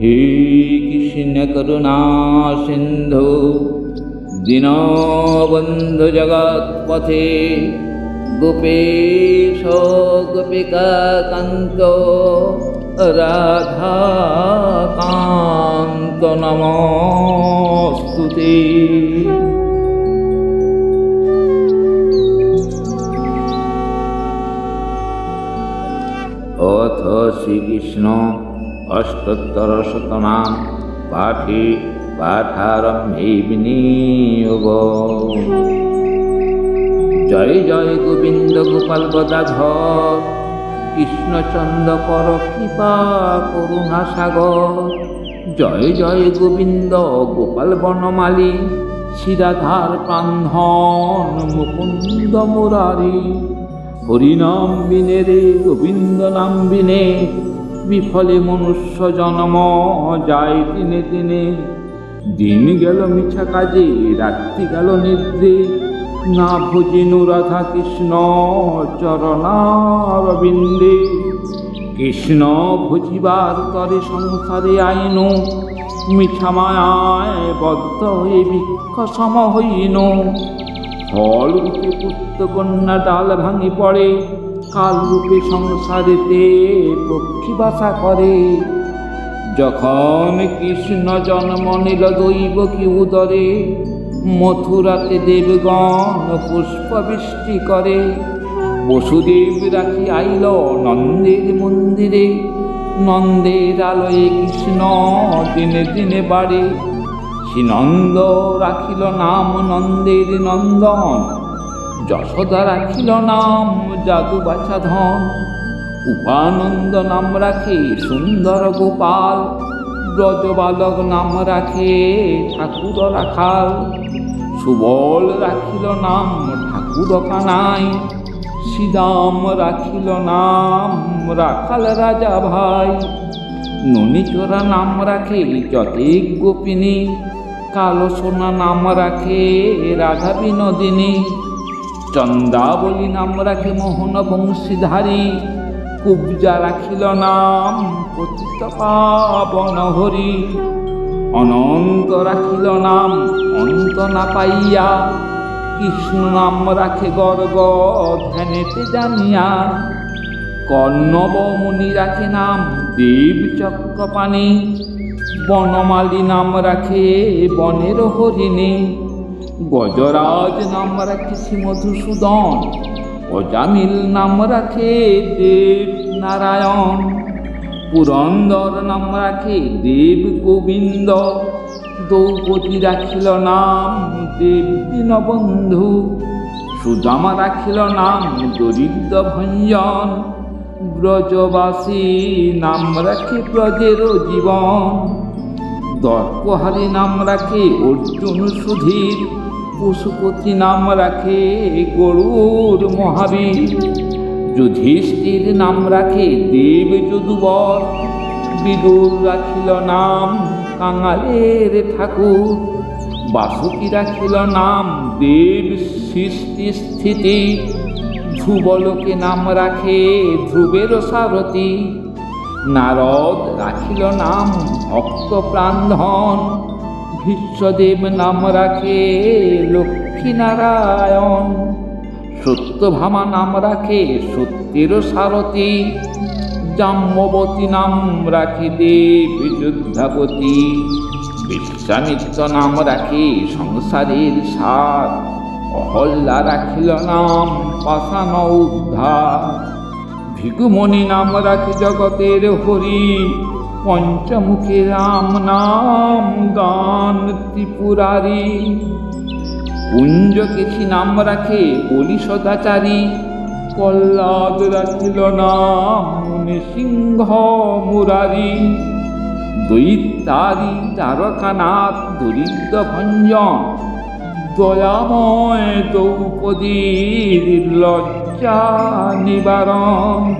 হে কৃষ্ণ করুণা সিন্ধু দীনবন্ধু জগৎপথে গোপেশ গোপিকা কান্ত রাধাকান্ত নমস্তুতে। অথ শ্রীকৃষ্ণ অষ্টোত্তর শতনাম পাঠে পাঠারম্ভে জয় জয় গোবিন্দ গোপাল গদাধর কৃষ্ণচন্দ্র কর কৃপা করুণা সাগর জয় জয় গোবিন্দ গোপাল বনমালী শিরাধার প্রান্ধন মুকুন্দ মুরারি হরিনাম বিনে রে গোবিন্দ নাম বিনে বিফলে মনুষ্য জন্ম যায় দিনে দিনে। দিন গেল মিছা কাজে, রাত্রি গেল নিদ্রে। না ভজিনু রাধা কৃষ্ণ চরণারবিন্দে কৃষ্ণ ভজিবার তরে সংসারে আইনু মিছা মায়ায় বদ্ধ হয়ে বৃক্ষ সম হইন। ফল রূপে পুত্র কন্যা ডাল ভাঙি পড়ে কাল রূপে সংসারেতে পক্ষী বাসা করে। যখন কৃষ্ণ জন্ম নিল দৈব কি উদরে, মথুরাতে দেবগণ পুষ্প বৃষ্টি করে। বসুদেব রাখি আইল নন্দের মন্দিরে। নন্দের আলোয় কৃষ্ণ দিনে দিনে বাড়ে। সে নন্দ রাখিল নাম নন্দের নন্দন। যশোদা রাখিল নাম, জাদু বাছা ধন। উপানন্দ নাম রাখে সুন্দর গোপাল। ব্রজবালক নাম রাখে ঠাকুর রাখাল। সুবল রাখিল নাম, ঠাকুর কানাই। শ্রীদাম রাখিল নাম, রাখাল রাজা ভাই। ননীচোরা নাম রাখে যতেক গোপিনী। কালো সোনা নাম রাখে রাধা বিনোদিনী। চন্দাবলী নাম রাখে মোহন বংশীধারী, কুবজা রাখিল নাম পতিত পাবন হরি। অনন্ত রাখিল নাম অন্ত না পাইয়া, কৃষ্ণ নাম রাখে গর্গ ধ্যানেতে জানিয়া। কর্ণব মুনি রাখে নাম দেব চক্রপাণি, বনমালী নাম রাখে বনের হরিণী। গজরাজ নাম রাখে শ্রী মধুসূদন, অজামিল নাম রাখে দেব নারায়ণ পুরন্দর নাম রাখে দেব গোবিন্দ দ্রৌপদী রাখিল নাম দেব দীনবন্ধু সুদামা রাখিল নাম দরিদ্র ভঞ্জন ব্রজবাসী নাম রাখে ব্রজের জীবন। দর্পহারী নাম রাখে অর্জুন সুধীর। পশুপতি নাম রাখে গরুর মহাবীর। যুধিষ্ঠির নাম রাখে দেব যদুবর। বিদুর রাখিল নাম কাঙালের ঠাকুর। বাসুকি রাখিল নাম দেব সৃষ্টি স্থিতি। ধ্রুবলোকে নাম রাখে ধ্রুবের সারথী। নারদ রাখিল নাম ভক্ত প্রাণধন। ভীষ্মদেব নাম রাখে লক্ষ্মী নারায়ণ। সত্যভামা নাম রাখে সত্যের সারথী। জাম্যবতী নাম রাখে দেব যোদ্ধাপতি। বিশ্বামিত্র নাম রাখে সংসারের সার। অহল্লা রাখিল নাম পাষাণ উদ্ধার। ভিগুমণি নাম রাখে জগতের হরি। পঞ্চমুখী রাম নাম গান ত্রিপুরারি। কুঞ্জ কিছু নাম রাখে বলি সদাচারী। প্রহ্লাদ রাখিল নাম নৃসিংহ মুরারি। দৈত্যারি দ্বারকানাথ দরিদ্র ভঞ্জন। দয়াময় দ্রৌপদীর লজ্জা নিবারণ।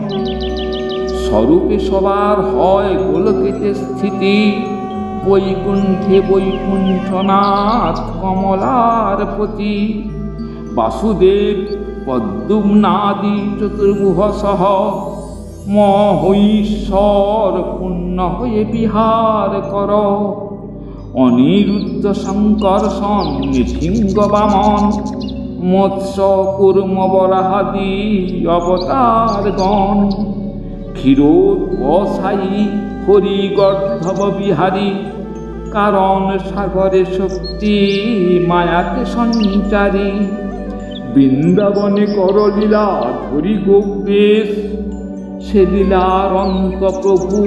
স্বরূপে সবার হয় গোলকেতে স্থিতি। বৈকুণ্ঠে বৈকুণ্ঠনাথ কমলার প্রতি। বাসুদেব পদ্মনাদি চতুর্ভুহ সহ মহৈশ্বর পূর্ণ হয়ে বিহার কর। অনিরুদ্ধ সংকর্ষণ নৃসিংহ বামন। মৎস্য, কুর্ম, বরাহাদি, অবতারগণ। ক্ষীরোদ বসাই হরি গর্ধব বিহারী। কারণ সাগরে শক্তি, মায়াতে সঞ্চারী। বৃন্দাবনে করলীলা ধরি গোপেশ সে লীলার অন্ত প্রভু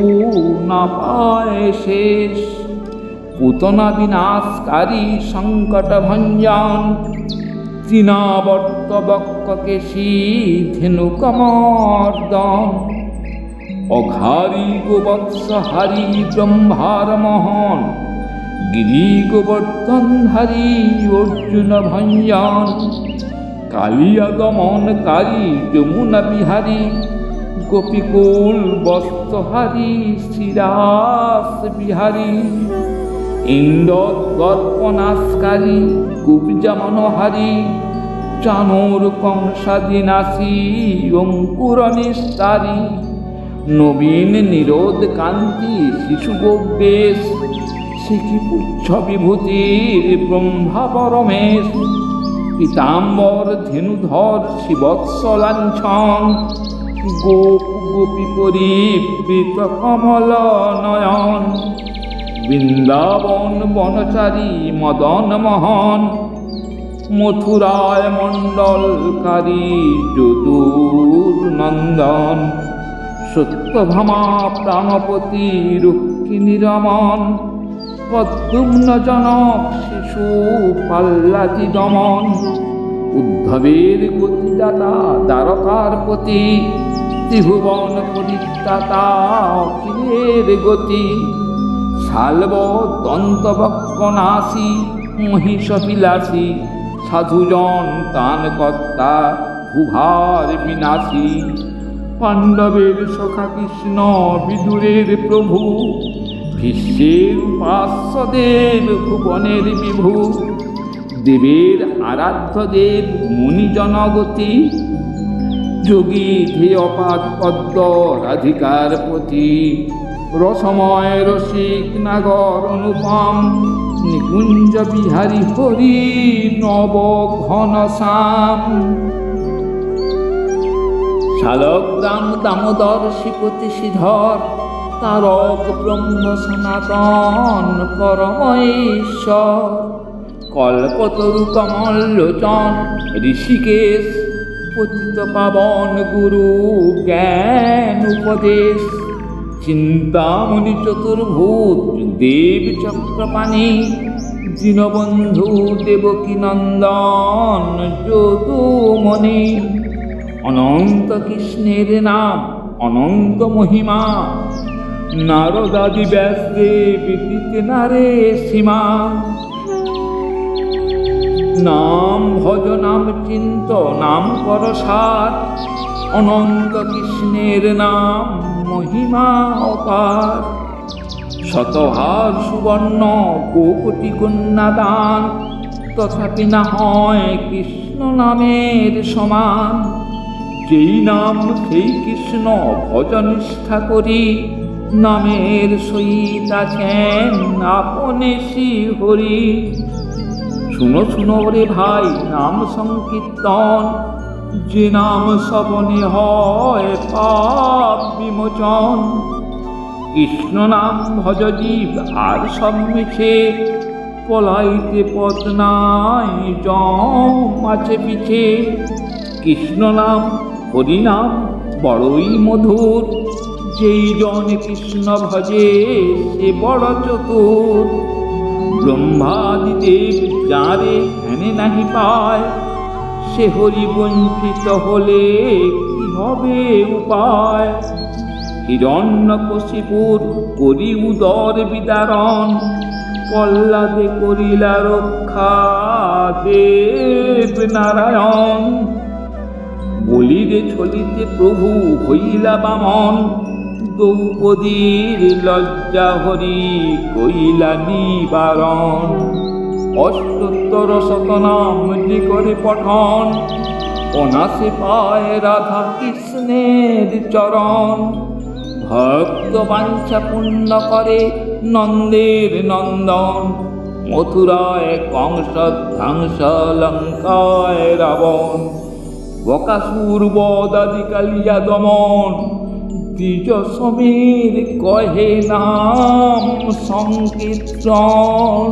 না পায় শেষ। পুতনা বিনাশকারী সংকট ভঞ্জন তৃণাবর্ত বক্ষ কেশী ধেনু কমর্দন অঘারি গোবৎস হারি ব্রহ্মার মহন গিরি গোবর্ধনধারী অর্জুন ভঞ্জন কালিয়া দমনকারী যমুনা বিহারী গোপীকুল বস্ত্রহারী শ্রীরাস বিহারী ইন্দ্র দর্পণাসকারী কুবজা মনোহারী চানুর কংসাদিনাসী অঙ্কুর নিস্তারী নবীন নিরোধ কান্তি শিশু গোবেশ শিখি পুচ্ছ বিভূতির ব্রহ্মা পরমেশ পীতাম্বর ধেনুধর শিবৎস লাঞ্ছন গোপ গোপী পরিবৃত কমল নয়ন বৃন্দাবন বনচারী মদন মোহন, মথুরায় মণ্ডলকারী যদুর নন্দন, সত্যভামা প্রাণপতি রুক্মিণী রমন পদ্মুম্ন জনক শিশু পাল্লাতি দমন, উদ্ধবের গতিদাতা দ্বারকার পতি ত্রিভুবন পরিত্রাতা অখিলের গতি। দন্তবক্কনাশী মহিষ বিলাসী সাধুজন তান কর্তা ভুভার বিনাশী। পাণ্ডবের সখা কৃষ্ণ, বিদুরের প্রভু, ভীষ্মের উপাস্যদেব ভুবনের বিভু, দেবের আরাধ্য দেব মুনি জনগতি, যোগী ধে অপাত পদ্ম রাধিকার প্রতি রসময় রসিক নাগর অনুপম, নিকুঞ্জ বিহারী হরি নব ঘন শ্যাম শালগ্রাম দামোদর শ্রীপতি শ্রীধর, তারক ব্রহ্ম সনাতন পরমেশ্বর। কল্পতরু কমল লোচন ঋষিকেশ, পতিত পাবন গুরু জ্ঞান উপদেশ। চিন্তামণি চতুর্ভূত দেব চক্রপাণি, দীনবন্ধু দেবকী নন্দন যদুমণি অনন্ত কৃষ্ণের নাম, অনন্ত মহিমা, নারদাদি ব্যাসদেব দিতে নারে সীমা নাম ভজ, নাম চিন্ত, নাম কর সার অনন্ত কৃষ্ণের নাম মহিমা অপার। শতহার সুবর্ণ কোটি কন্যা দান তথাপি না হয় কৃষ্ণ নামের সমান। যেই নাম সেই কৃষ্ণ ভজনিষ্ঠা করি, নামের সহিত আছেন আপনে হরি শুনো শুনো রে ভাই, নাম সংকীর্তন। যে নাম শ্রবণে হয় পাপ বিমোচন। কৃষ্ণ নাম ভজ জীব, আর সব মিছে পলাইতে পথ নাই, জম আছে পিছে। কৃষ্ণ নাম, হরি নাম, বড়ই মধুর। যেই জন কৃষ্ণ ভজে, সে বড় চতুর। ব্রহ্মাদিদেব যারে ধ্যানে নাহি পায় সে হরি বঞ্চিত হলে কি হবে উপায়? হিরণ্যকশিপুর করি উদর বিদারণ পল্লাদে করিলা রক্ষা দেব নারায়ণ। বলিরে ছলিতে প্রভু হইলা বামন, দ্রৌপদীর লজ্জা হরি কইলা নিবারণ। অষ্টোত্তর শতনাম যে করে পঠন। অনাসে পায় রাধা কৃষ্ণের চরণ। ভক্ত বাঞ্ছা পূর্ণ করে নন্দের নন্দন। মথুরায় কংস ধ্বংস লঙ্কায় রাবণ। বকাসুর বদাদি কালিয়া দমন। দ্বিজ সমীর কহে নাম সংকীর্তন।